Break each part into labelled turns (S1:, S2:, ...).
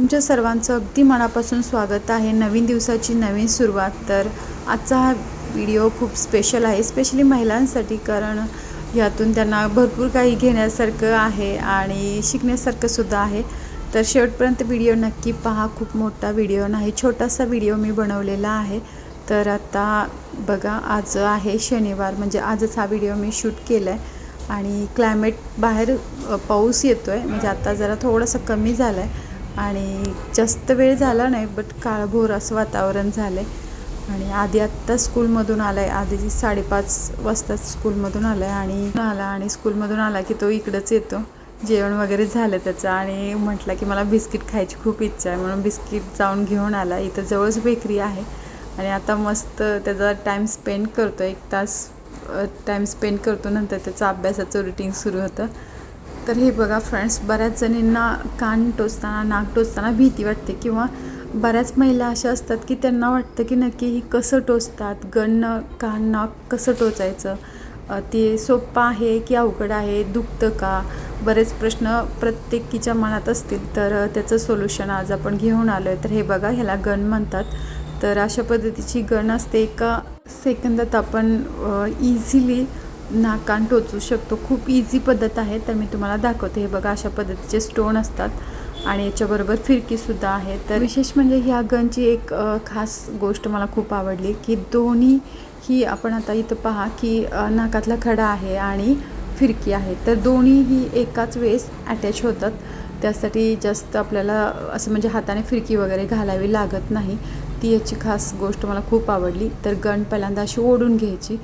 S1: तुमच्या सर्वांचं अगदी मनापासून स्वागत आहे. नवीन दिवसाची नवीन सुरुवात. तर आजचा हा व्हिडिओ खूप स्पेशल आहे स्पेशली महिलांसाठी कारण यातून त्यांना भरपूर काही घेण्यासारखं आहे आणि शिकण्यासारखं सुद्धा आहे. तर शेवटपर्यंत व्हिडिओ नक्की पहा. खूप मोठा व्हिडिओ नाही छोटासा व्हिडिओ मी बनवलेला आहे. तर आता बघा आज आहे शनिवार म्हणजे आजच हा व्हिडिओ मी शूट केला आहे आणि क्लायमेट बाहेर पाऊस येतो आहे म्हणजे आता जरा थोडंसं कमी झालं आहे आणि जास्त वेळ झाला नाही बट काळभोर असं वातावरण झालं आहे आणि आधी आत्ता स्कूलमधून आला आहे आधी साडेपाच वाजता स्कूलमधून आला आहे आणि आला आणि स्कूलमधून आला की तो इकडंच येतो. जेवण वगैरे झालं त्याचं आणि म्हटलं की मला बिस्किट खायची खूप इच्छा आहे म्हणून बिस्किट जाऊन घेऊन आला. इथं जवळच बेकरी आहे. आणि आता मस्त त्याचा टाईम स्पेंड करतो एक तास टाईम स्पेंड करतो. नंतर त्याचं अभ्यासाचं रुटीन सुरू होतं. तर हे बघा फ्रेंड्स बऱ्याच जणींना कान टोचताना नाक टोचताना भीती वाटते किंवा बऱ्याच महिला अशा असतात की त्यांना वाटतं की नक्की ही कसं टोचतात गण कान नाक कसं टोचायचं? ते सोपं आहे की अवघड आहे? दुखतं का? बरेच प्रश्न प्रत्येकीच्या मनात असतील. तर त्याचं सोल्युशन आज आपण घेऊन आलो आहे तर हे बघा ह्याला गण म्हणतात. तर अशा पद्धतीची गण असते. एका सेकंदात आपण इझिली नाकान टोचू शकतो. खूप इझी पद्धत आहे तर मी तुम्हाला दाखवते. हे बघा अशा पद्धतीचे स्टोन असतात आणि याच्याबरोबर फिरकीसुद्धा आहे. तर विशेष म्हणजे ह्या गनची एक खास गोष्ट मला खूप आवडली की दोन्ही ही आपण आता इथं पहा की नाकातला खडा आहे आणि फिरकी आहे. तर दोन्हीही एकाच वेळेस अटॅच होतात. त्यासाठी जास्त आपल्याला असं म्हणजे हाताने फिरकी वगैरे घालावी लागत नाही. ती याची खास गोष्ट मला खूप आवडली. तर गण पहिल्यांदा अशी ओढून घ्यायची.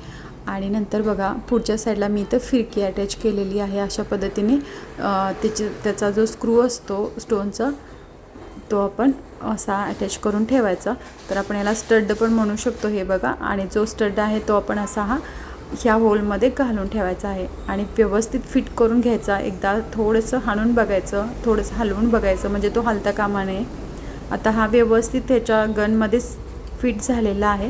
S1: आणि नंतर बघा पुढच्या साईडला मी इथं फिरकी अटॅच केलेली आहे अशा पद्धतीने. त्याची त्याचा जो स्क्रू असतो स्टोनचा तो आपण असा अटॅच करून ठेवायचा. तर आपण याला स्टड पण म्हणू शकतो हे बघा. आणि जो स्टड आहे तो आपण असा हा ह्या होलमध्ये घालून ठेवायचा आहे. आणि व्यवस्थित फिट करून घ्यायचा. एकदा थोडंसं हाणून बघायचं थोडंसं हलवून बघायचं. म्हणजे तो हलता कामा नये. आता हा व्यवस्थित त्याच्या गनमध्येच फिट झालेला आहे.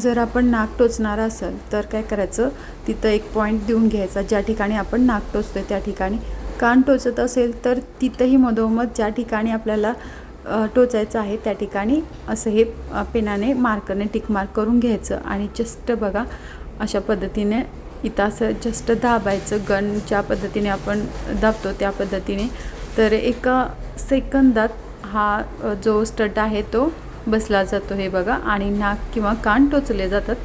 S1: जर आपण नाक टोचणार असेल तर काय करायचं? तिथं एक पॉईंट देऊन घ्यायचा ज्या ठिकाणी आपण नाक टोचतोय त्या ठिकाणी. कान टोचत असेल तर तिथंही मधोमध ज्या ठिकाणी आपल्याला टोचायचं आहे त्या ठिकाणी असं हे पेनाने मार्करने टिक मार्क करून घ्यायचं. आणि जस्ट बघा अशा पद्धतीने इथं असं जस्ट दाबायचं. गन ज्या पद्धतीने आपण दाबतो त्या पद्धतीने. तर एका सेकंदात हा जो स्टड आहे तो बसला जातो हे बघा. आणि नाक किंवा कान टोचले जातात.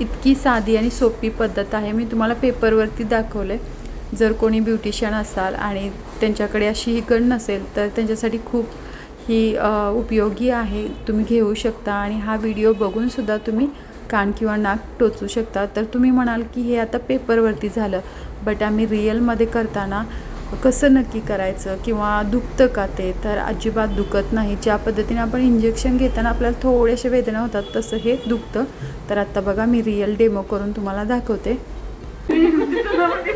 S1: इतकी साधी आणि सोपी पद्धत आहे. मी तुम्हाला पेपरवरती दाखवले जर कोणी ब्युटिशियन असाल आणि त्यांच्याकडे अशी ही गण नसेल तर त्यांच्यासाठी खूप ही उपयोगी आहे. तुम्ही घेऊ शकता आणि हा व्हिडिओ बघूनसुद्धा तुम्ही कान किंवा नाक टोचू शकता. तर तुम्ही म्हणाल की हे आता पेपरवरती झालं. बट आम्ही रिअलमध्ये करताना कसं नक्की करायचं किंवा दुखतं का ते? तर अजिबात दुखत नाही. ज्या पद्धतीने आपण इंजेक्शन घेताना आपल्याला थोडेसे वेदना होतात तसं हे दुखतं. तर आत्ता बघा मी रिअल डेमो करून तुम्हाला दाखवते.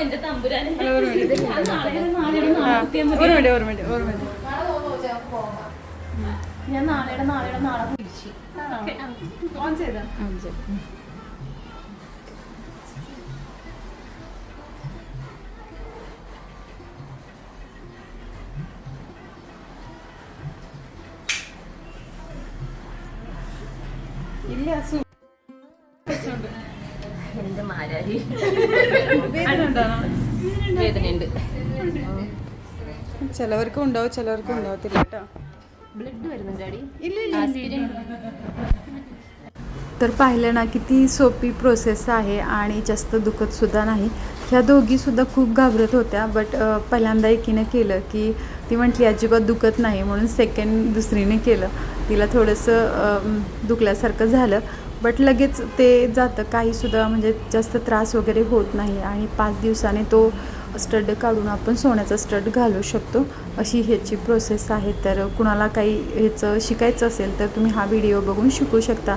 S2: എന്റെ തമ്പുരാനെ. ഞാൻ നാളെയുടെ നാളെയുടെ നാളെ വിളിച്ചു
S1: ഓൺ ചെയ്ത? സു
S2: എന്ത് മാരാരി
S1: വേദനയുണ്ടാണോ
S2: വേദനയുണ്ട്
S1: ചിലവർക്കും ഉണ്ടാവും ചിലവർക്കും ഉണ്ടാവത്തില്ല കേട്ടോ
S2: ബ്ലഡ് വരുന്നുണ്ട് അടി
S1: ഇല്ല तर पाहिलं ना किती सोपी प्रोसेस आहे आणि जास्त दुखतसुद्धा नाही ह्या दोघीसुद्धा खूप घाबरत होत्या बट पहिल्यांदा एकीनं केलं की ती म्हटली अजिबात दुखत नाही म्हणून सेकंड दुसरीने केलं तिला थोडंसं दुखल्यासारखं झालं. बट लगेच ते जातं. काहीसुद्धा म्हणजे जास्त त्रास वगैरे होत नाही. आणि पाच दिवसाने तो स्टड काढून आपण सोन्याचा स्टड घालू शकतो. अशी ह्याची प्रोसेस आहे. तर कुणाला काही ह्याचं शिकायचं असेल तर तुम्ही हा व्हिडिओ बघून शिकू शकता.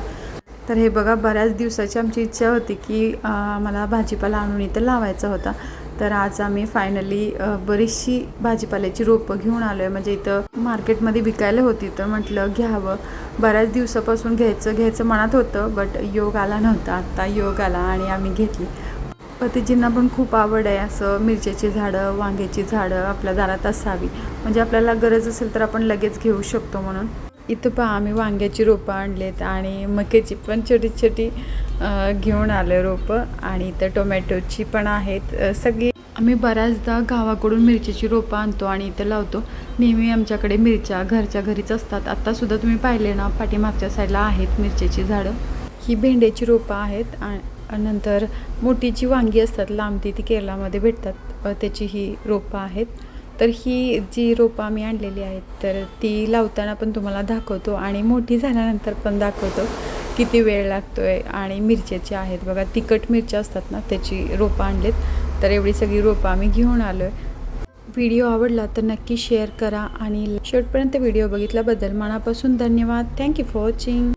S1: तर हे बघा बऱ्याच दिवसाची आमची इच्छा होती की आम्हाला मला भाजीपाला आणून इथं लावायचा होता. तर आज आम्ही फायनली बरीचशी भाजीपाल्याची रोपं घेऊन आलो आहे म्हणजे इथं मार्केटमध्ये विकायला होती तर म्हटलं घ्यावं. बऱ्याच दिवसापासून घ्यायचं घ्यायचं मनात होतं बट योग आला नव्हता. आत्ता योग आला आणि आम्ही घेतली. पतीजींना पण खूप आवड आहे असं मिरच्याची झाडं वांग्याची झाडं आपल्या दारात असावी. म्हणजे आपल्याला गरज असेल तर आपण लगेच घेऊ शकतो म्हणून. इथं पहा आम्ही वांग्याची रोपं आणलेत आणि मक्याची पण छोटी छोटी घेऊन आले रोपं आणि इथं टोमॅटोची पण आहेत. सगळी आम्ही बऱ्याचदा गावाकडून मिरचीची रोपं आणतो आणि इथं लावतो. नेहमी आमच्याकडे मिरच्या घरच्या घरीच असतात. आत्तासुद्धा तुम्ही पाहिले ना पाठीमागच्या साईडला आहेत मिरच्याची झाडं. ही भेंड्याची रोपं आहेत आ- नंतर मोठीची वांगी असतात लांबती ती केरळामध्ये भेटतात. त्याची ही रोपं आहेत. तर ही जी रोपं आम्ही आणलेली आहेत तर ती लावताना पण तुम्हाला दाखवतो आणि मोठी झाल्यानंतर पण दाखवतो. किती वेळ लागतो आहे आणि मिरच्याची आहेत. बघा तिखट मिरच्या असतात ना त्याची रोपं आणलेत. तर एवढी सगळी रोपं आम्ही घेऊन आलो आहे व्हिडिओ आवडला तर नक्की शेअर करा आणि शेवटपर्यंत व्हिडिओ बघितल्याबद्दल मनापासून धन्यवाद. Thank you for watching.